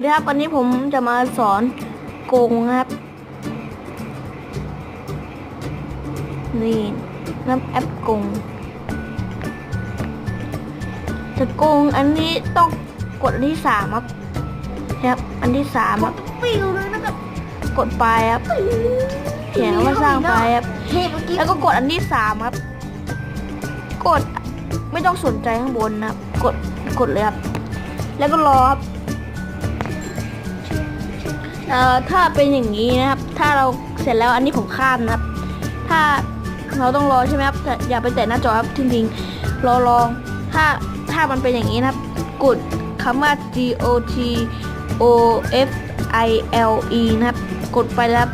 สวัสดีครับวันนี้ผมจะมาสอนโกงครับ นี่น้ำแอปโกงจะโกงอันนี้ต้องกดอันที่สามครับครับ อันที่สามครับฟิวเลยนะครับกดไปครับเขียนว่าสร้างไปครับเฮ้เมื่อกี้แล้วก็กดอันที่สามครับ กดไม่ต้องสนใจข้างบนนะครับ กดกดเลยครับ แล้วก็รอครับ เอ่อถ้าเป็นอย่างนี้นะครับ ถ้าเราเสร็จแล้วอันนี้ผมข้ามนะครับ ถ้าเราต้องรอใช่ไหมครับแต่อย่าไปแตะหน้าจอครับจริงๆรอรอถ้าถ้ามันเป็นอย่างนี้นะครับ กดคำว่า G O T O F I L E นะครับ กดไปแล้วครับ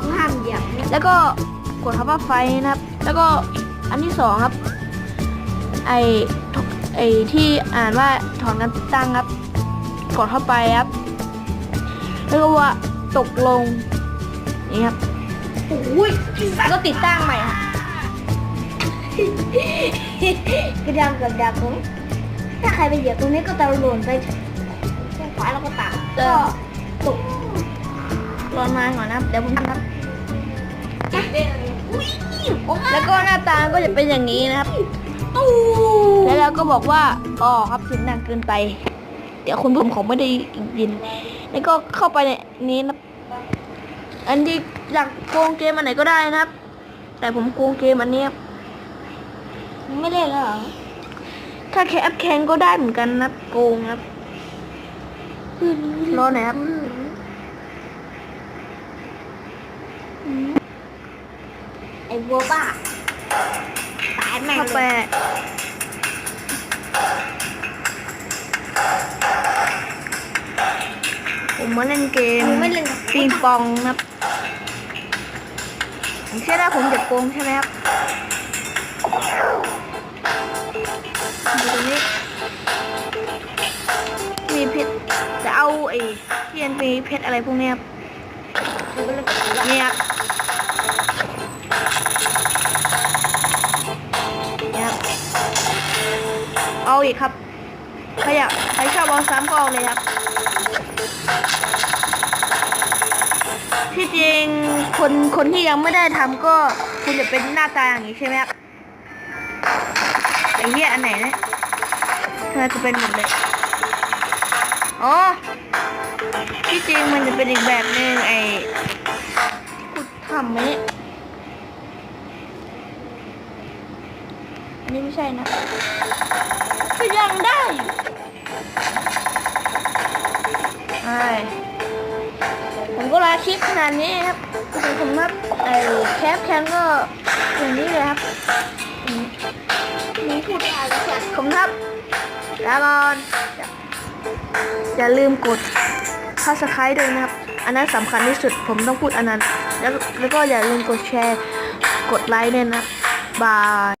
กูห้ามเหยียบนะแล้วก็กดคำว่าไฟนะครับ แล้วก็อันที่สองครับ ไอไอที่อ่านว่าถอนการติดตั้งครับ กดเข้าไปครับ แล้วก็ว่าตกลงนี่ครับโอ้ยแล้วก็ติดตั้งใหม่ครับกระดังกับดักตรงนี้ถ้าใครไปเหยียบตรงนี้ก็จะหล่นไปข้างขวาแล้วก็ตัดก็ตกรอนานก่อนนะครับเดี๋ยวผมทำครับอุ้ยโอ้ยแล้วก็หน้าตาก็จะเป็นอย่างนี้นะครับตู้แล้วเราก็บอกว่าอ๋อครับเสียงดังเกินไป เดี๋ยวคุณผมเขาไม่ได้ยิน แล้วก็เข้าไปในนี้นะอันที่อยากโกงเกมอันไหนก็ได้นะครับ แต่ผมโกงเกมอันนี้ครับไม่เล่นแล้วเหรอถ้าแคปแข่งก็ได้เหมือนกันนะครับโกงครับรอหน่อยครับไอ้บัวบ้าตายแม่งเข้าเลไป ผมมาเล่นเกมมึงไม่เล่นกับปิงปองนะครับผมเชื่อได้ผมจะโกงใช่ไหมครับดูตรงนี้ มีเพชรจะเอาไอ้ที่มันมีเพชรอะไรพวกเนี้ยครับมึงไม่เล่นกับกูละเนี่ยครับเนี่ยครับ เอาอีกครับใครอยากใครชอบเอาซ้ำก็เอาเลยครับ ที่จริงคนคนที่ยังไม่ได้ทำก็คุณจะเป็นหน้าตาอย่างนี้ใช่ไหมครับไอ้เหี้ยอันไหนเนี่ยทำไมกูเป็นหมดเลยอ๋อที่จริงมันจะเป็นอีกแบบหนึ่งไอ้กูทำไหมเนี่ยอันนี้ไม่ใช่นะก็ยังได้อยู่ ใช่ผมก็ลาคลิปขนาดนี้ครับคือผมครับไอ้แคปแคนก็อย่างนี้เลยครับอืมมึงพูดอะไรกันผมครับลาก่อนอย่าอย่าลืมกด subscribe ด้วยนะครับ อันนั้นสำคัญที่สุดผมต้องพูดอันนั้น แล้วแล้วก็อย่าลืมกดแชร์ กดไลค์ด้วยนะบาย